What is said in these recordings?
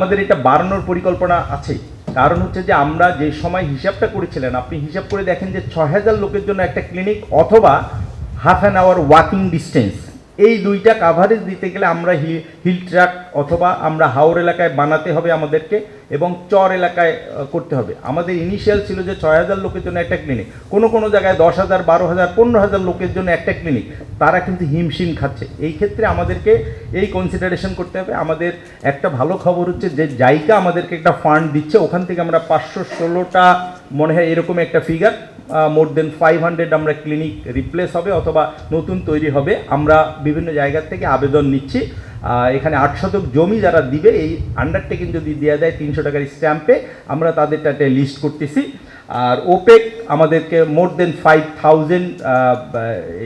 আমাদের এটা বাড়ানোর পরিকল্পনা আছে কারণ হচ্ছে যে আমরা যে সময় হিসাবটা করেছিলেন, আপনি হিসাব করে দেখেন যে ছ হাজার লোকের জন্য একটা ক্লিনিক অথবা half an hour walking distance এই দুইটা কাভারেজ দিতে গেলে আমরা হিল ট্রাক অথবা আমরা হাওড় এলাকায় বানাতে হবে আমাদেরকে। এবং চর এলাকায় করতে হবে। আমাদের ইনিশিয়াল ছিল যে ছয় হাজার লোকের জন্য একটা ক্লিনিক কোনো কোনো জায়গায় দশ হাজার, বারো হাজার, পনেরো হাজার লোকের জন্য একটা ক্লিনিক তারা কিন্তু হিমশিম খাচ্ছে। এই ক্ষেত্রে আমাদেরকে এই কনসিডারেশন করতে হবে। আমাদের একটা ভালো খবর হচ্ছে যে জায়গা আমাদেরকে একটা ফান্ড দিচ্ছে। ওখান থেকে আমরা পাঁচশো ষোলোটা, মনে হয় এরকম একটা figure more than five hundred আমরা ক্লিনিক রিপ্লেস হবে অথবা নতুন তৈরি হবে। আমরা বিভিন্ন জায়গার থেকে আবেদন নিচ্ছি। এখানে আট শতক জমি যারা দিবে, এই আন্ডারটেকিং যদি দেওয়া যায় তিনশো টাকার স্ট্যাম্পে আমরা তাদেরটা লিস্ট করতেছি। আর ওপেক আমাদেরকে মোর দেন ফাইভ থাউজেন্ড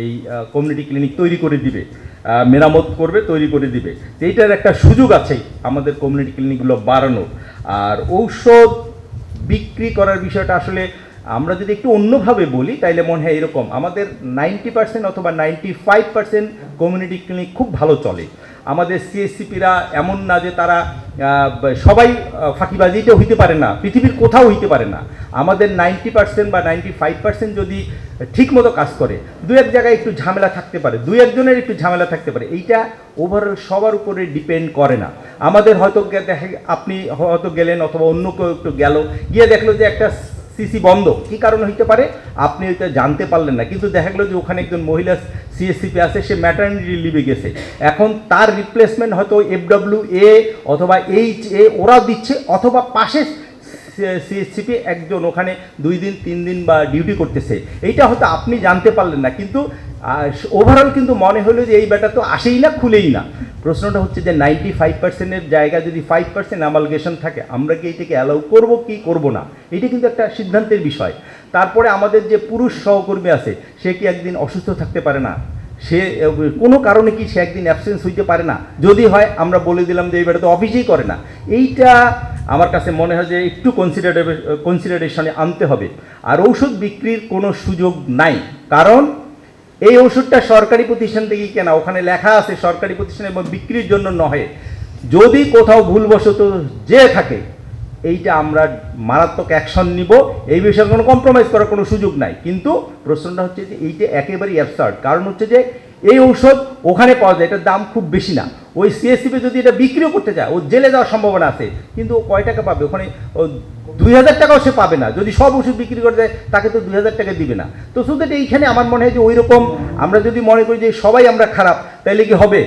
এই কমিউনিটি ক্লিনিক তৈরি করে দিবে। মেরামত করবে, তৈরি করে দিবে। এইটার একটা সুযোগ আছে আমাদের কমিউনিটি ক্লিনিকগুলো বাড়ানোর। আর ঔষধ বিক্রি করার বিষয়টা আসলে আমরা যদি একটু অন্যভাবে বলি, তাইলে মনে হয় এরকম। আমাদের নাইনটি পার্সেন্ট অথবা ninety five percent community clinic খুব ভালো চলে। আমাদের সিএসসিপিরা এমন না যে তারা সবাই ফাঁকিবাজিটা হইতে পারে না। পৃথিবীর কোথাও হইতে পারে না। আমাদের নাইনটি পার্সেন্ট বা নাইনটি ফাইভ পার্সেন্ট যদি ঠিক মতো কাজ করে, দু এক জায়গায় একটু ঝামেলা থাকতে পারে, দু একজনের একটু ঝামেলা থাকতে পারে, এইটা ওভারঅল সবার উপরে ডিপেন্ড করে না। আমাদের হয়তো দেখে আপনি হয়তো গেলেন অথবা অন্য কেউ একটু গেল, গিয়ে দেখল যে একটা সিসি বন্ধ। কি কারণে হইতে পারে? আপনি ওইটা জানতে পারলেন না। কিন্তু দেখা গেলো যে ওখানে একজন মহিলা সিএসসিপি আছে, সে ম্যাটার্নিটি লিভে গেছে। এখন তার রিপ্লেসমেন্ট হয়তো এফডব্লিউ এ অথবা এইচ এ ওরা দিচ্ছে, অথবা পাশে সিএসসিপি একজন ওখানে দুই দিন, তিন দিন বা ডিউটি করতেছে। এইটা হয়তো আপনি জানতে পারলেন না, কিন্তু ওভারঅল কিন্তু মনে হলো যে এই ব্যাটা তো আসেই না, খুলেই না। প্রশ্নটা হচ্ছে যে নাইনটি ফাইভ পার্সেন্টের জায়গা যদি ফাইভ পার্সেন্ট অ্যামালগেশন থাকে, আমরা কি এটাকে অ্যালাউ করব কি করব না? এটা কিন্তু একটা সিদ্ধান্তের বিষয়। তারপরে আমাদের যে পুরুষ সহকর্মী আছে, সে কি একদিন অসুস্থ থাকতে পারে না? সে কোনো কারণে কি সে একদিন অ্যাবসেন্স হইতে পারে না? যদি হয়, আমরা বলে দিলাম যে এই ব্যাটা তো অফিসেই করে না। এইটা আমার কাছে মনে হয় যে একটু কনসিডারে কনসিডারেশনে আনতে হবে। আর ঔষধ বিক্রির কোনো সুযোগ নাই। কারণ এই ওষুধটা সরকারি প্রতিষ্ঠান থেকে কেনা, ওখানে লেখা আছে সরকারি প্রতিষ্ঠান এবং বিক্রির জন্য নহে। যদি কোথাও ভুলবশত যে থাকে, এইটা আমরা মারাত্মক অ্যাকশন নিব। এই বিষয়ে কোনো কম্প্রোমাইজ করার কোনো সুযোগ নাই। কিন্তু প্রশ্নটা হচ্ছে যে এইটা একেবারেই অ্যাবসার্ড কারণ হচ্ছে যে এই ঔষধ ওখানে পাওয়া যায়, এটার দাম খুব বেশি না। ওই সিএসসিপি যদি এটা বিক্রিও করতে চায়, ও জেলে যাওয়ার সম্ভাবনা আছে, কিন্তু ও কয় টাকা পাবে? ওখানে দুই হাজার টাকাও সে পাবে না। যদি সব ওষুধ বিক্রি করে দেয়, তাকে তো দুই হাজার টাকা দিবে না। তো শুধু এইখানে আমার মনে হয় যে ওই রকম আমরা যদি মনে করি যে সবাই আমরা খারাপ তাহলে কি হবে?